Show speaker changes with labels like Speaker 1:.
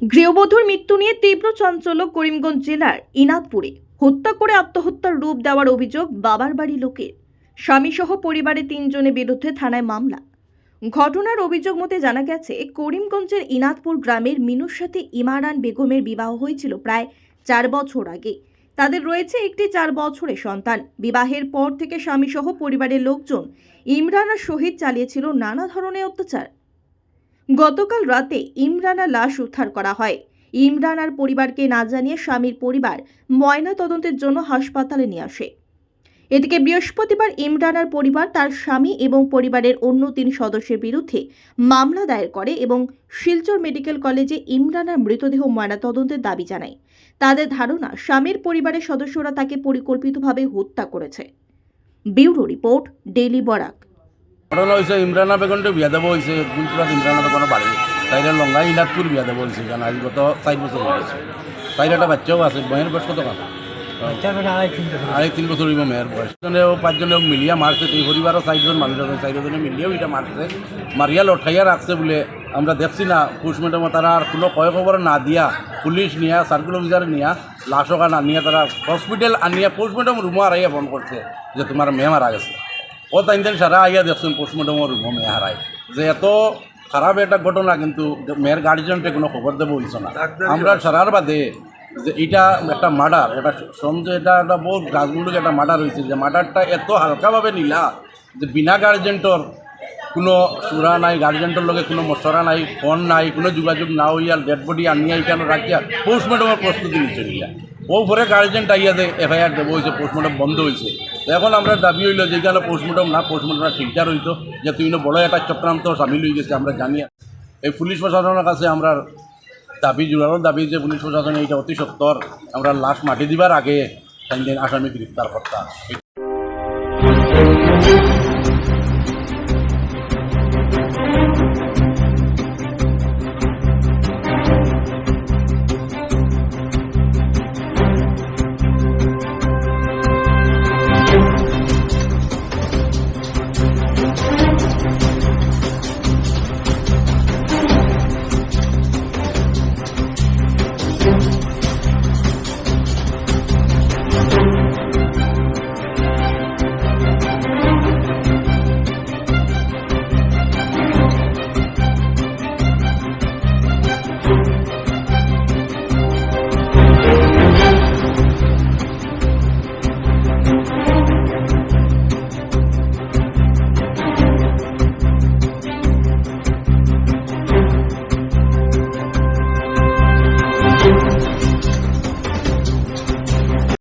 Speaker 1: গৃহবধূর মৃত্যু নিয়ে তীব্র চাঞ্চল্য করিমগঞ্জ জেলার ইনাদপুরে হত্যা করে আত্মহত্যার রূপ দেওয়ার অভিযোগ বাবার বাড়ি লোকের। স্বামীসহ পরিবারের তিনজনের বিরুদ্ধে থানায় মামলা। ঘটনার অভিযোগ মতে জানা গেছে, করিমগঞ্জের ইনাদপুর গ্রামের মিনুর সাথে ইমারান বেগমের বিবাহ হয়েছিল প্রায় চার বছর আগে। তাদের রয়েছে একটি চার বছরের সন্তান। বিবাহের পর থেকে স্বামীসহ পরিবারের লোকজন ইমরানের সহিত চালিয়েছিল নানা ধরনের অত্যাচার। গতকাল রাতে ইমরানা লাশ উদ্ধার করা হয়। ইমরানার পরিবারকে না জানিয়ে স্বামীর পরিবার ময়না তদন্তের জন্য হাসপাতালে নিয়ে আসে। এদিকে বৃহস্পতিবার ইমরানার পরিবার তার স্বামী এবং পরিবারের অন্য তিন সদস্যের বিরুদ্ধে মামলা দায়ের করে এবং শিলচর মেডিকেল কলেজে ইমরানার মৃতদেহ ময়নাতদন্তের দাবি জানায়। তাদের ধারণা, স্বামীর পরিবারের সদস্যরা তাকে পরিকল্পিতভাবে হত্যা করেছে। Bureau report, daily Barak.
Speaker 2: ঘটনা হয়েছে ইমরানা বেগনটা বিয়া দেবো হয়েছে গুজরাট ইমরানা বেগনের বাড়ি তাইরা লঙ্গা বিয়া দেবো হয়েছে কারণ আজ গত চার বছর হয়ে গেছে একটা বাচ্চাও আছে বয়ের বয়স কত আড়াই তিন বছর হইব মেয়ের বয়স। জনে পাঁচজনে মিলিয়া মারছে এই পরিবারও চারজন মানুষ আছে চারজনে মিলিয়েও এটা মারছে মারিয়া লঠাইয়া রাখছে বলে আমরা দেখছি না পোস্টমর্টম তারা আর কোনো কয় খবর না দিয়া পুলিশ নিয়া সার্কুল অফিসার নিয়া লাশক না নিয়ে তারা হসপিটাল আনিয়া পোস্টমর্টম রুমও আড়াইয়া ফোন করছে যে তোমার মেয়ে মারা গেছে। ও তাই দিন সারা আইয়া দেখছেন পোস্টমর্টমের রুমও মেয়ে হারায়। যে এত খারাপ একটা ঘটনা কিন্তু মেয়ের গার্জিয়ানটে কোনো খবর দেবো হইছ না। আমরা সারার বাদে যে এটা একটা মার্ডার এটা সঞ্জয় এটা একটা বহুত গাছমুলুক একটা মার্ডার হয়েছে যে মার্ডারটা এত হালকাভাবে নিলা যে বিনা গার্জেন্টর কোনো সুরা নাই গার্জেন্টর লগে কোনো মশরা নাই ফোন নাই কোনো যোগাযোগ না হইয়া ডেড বডি আনিয়া এখানে রাখিয়া পোস্টমর্টমের প্রস্তুতি নিচ্ছে নিয়া ও পরে গার্জেন্ট আইয়া দে এফআইআর দেবো হয়েছে পোস্টমর্টম বন্ধ হয়েছে এখন আমরা দাবি হইল এখানে পোস্টমর্টম না পোস্টমর্টম ঠিকঠাক হইতো, যে তুই বড় একটা চক্রান্ত সামিল হয়ে গেছে, আমরা জানি। এই পুলিশ প্রশাসনের কাছে আমরা দাবি জোরালো দাবি যে পুলিশ প্রশাসন এইটা অতি সত্তর, আমরা লাশ মাটি দিবার আগে আসামি গ্রেফতার করতাম।